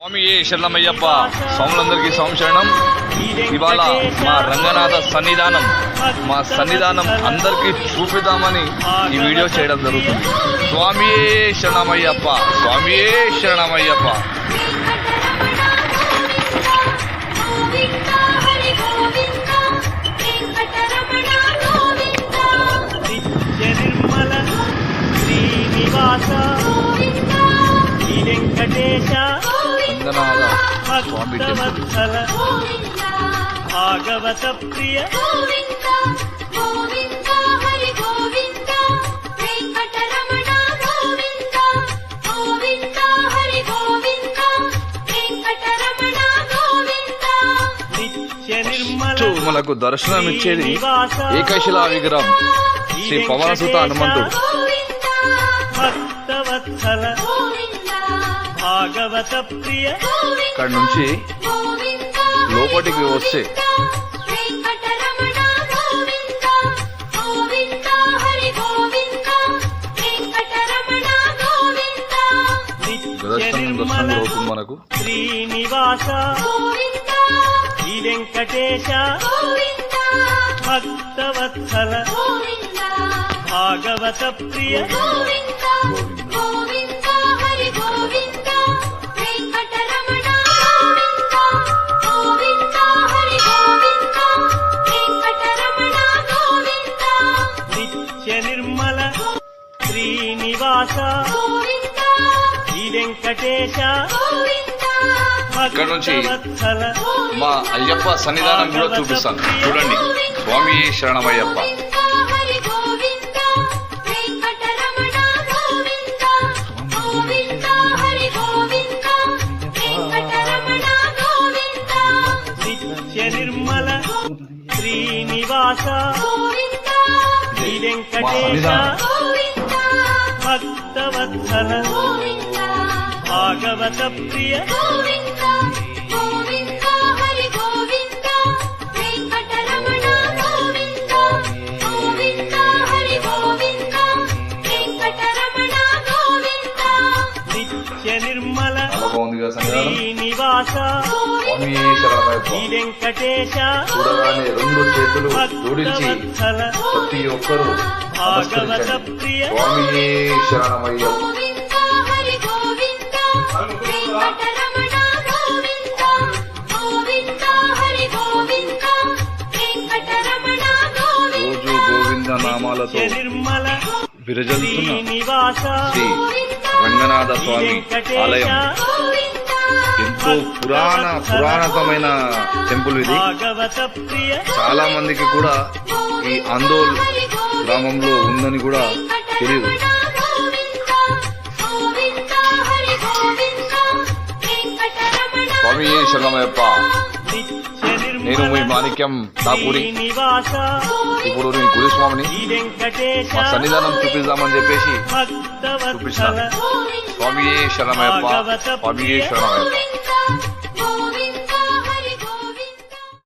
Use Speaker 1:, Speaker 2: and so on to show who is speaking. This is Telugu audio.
Speaker 1: స్వామి ఏ శరణమయ్యప్ప స్వాములందరికీ సంశరణం ఇవాళ మా రంగనాథ సన్నిధానం మా సన్నిధానం అందరికీ చూపిద్దామని ఈ వీడియో చేయడం జరుగుతుంది. స్వామి శరణమయ్యప్ప స్వామియే శరణమయ్యప్ప.
Speaker 2: శ్రీనివాస వెంకటేశ
Speaker 1: రంగనాథ స్వామి టెంపుల్
Speaker 2: భక్తవత్సల
Speaker 3: గోవింద
Speaker 2: భాగవత ప్రియ
Speaker 3: గోవింద గోవింద హరి గోవింద వెంకటరమణ గోవింద గోవింద హరి గోవింద వెంకటరమణ గోవింద.
Speaker 2: నిత్య నిర్మల
Speaker 1: ఫస్ట్ మనకు దర్శనం ఇచ్చేది
Speaker 2: శ్రీనివాస
Speaker 1: ఏకశిలా విగ్రహం. శ్రీ పవనసుత హనుమంతుడు.
Speaker 3: గోవింద
Speaker 2: భక్తవత్సల
Speaker 3: గోవింద
Speaker 2: భాగవత ప్రియ.
Speaker 1: ఇక్కడ నుంచి
Speaker 3: గోవింద
Speaker 1: లోపలికి వస్తే మనకు
Speaker 2: శ్రీనివాస
Speaker 3: గోవింద
Speaker 2: శ్రీ వెంకటేశ
Speaker 3: గోవింద
Speaker 2: భక్తవత్సల
Speaker 3: గోవింద
Speaker 2: భాగవత ప్రియ.
Speaker 3: గోవింద.
Speaker 2: శ్రీనివాస
Speaker 3: గోవింద
Speaker 2: శ్రీ వెంకటేశ
Speaker 3: గోవింద.
Speaker 1: ఇక్కడ నుంచి మా అయ్యప్ప సన్నిధానం కూడా చూపిస్తాను. చూడండి. స్వామి శరణమయ్యప్ప.
Speaker 3: గోవింద హరి గోవింద. వెంకటరమణ గోవింద. గోవింద హరి గోవింద. వెంకటరమణ గోవింద.
Speaker 2: నిత్య నిర్మల శ్రీనివాస
Speaker 3: గోవింద.
Speaker 2: శ్రీ వెంకటేశ భక్తవత్సల
Speaker 3: గోవింద.
Speaker 1: బాగుంది కదా చూడగానే రెండు చేతులు జోడించి ప్రతి ఒక్కరూ
Speaker 2: భాగవత
Speaker 1: నమస్కరించండి
Speaker 2: ప్రియ
Speaker 1: స్వామి శరణమయ్యప్ప
Speaker 3: గోవింద హరి గోవింద వెంకటరమణ గోవింద గోవింద హరి గోవింద వెంకటరమణ గోవింద.
Speaker 1: రోజు గోవింద నామాలతో
Speaker 2: నిత్య నిర్మల
Speaker 1: విరజల్తున్న
Speaker 2: శ్రీనివాస
Speaker 1: శ్రీ రంగనాథ స్వామి ఆలయం. ఎంతో పురాణ పురాణతమైన టెంపుల్ ఇది. చాలా మందికి కూడా ఈ ఆందోళ్ గ్రామంలో ఉందని కూడా తెలియదు. స్వామి శరణమయ్యప్ప? నేను మీ మాణిక్యం
Speaker 2: శ్రీనివాస.
Speaker 1: ఇప్పుడు నేను గురుస్వామిని. మా సన్నిధానం చూపిద్దామని చెప్పేసి చూపిస్తాను. స్వామి శరణమయ్యప్ప. స్వామి శరణమయ్యప్ప.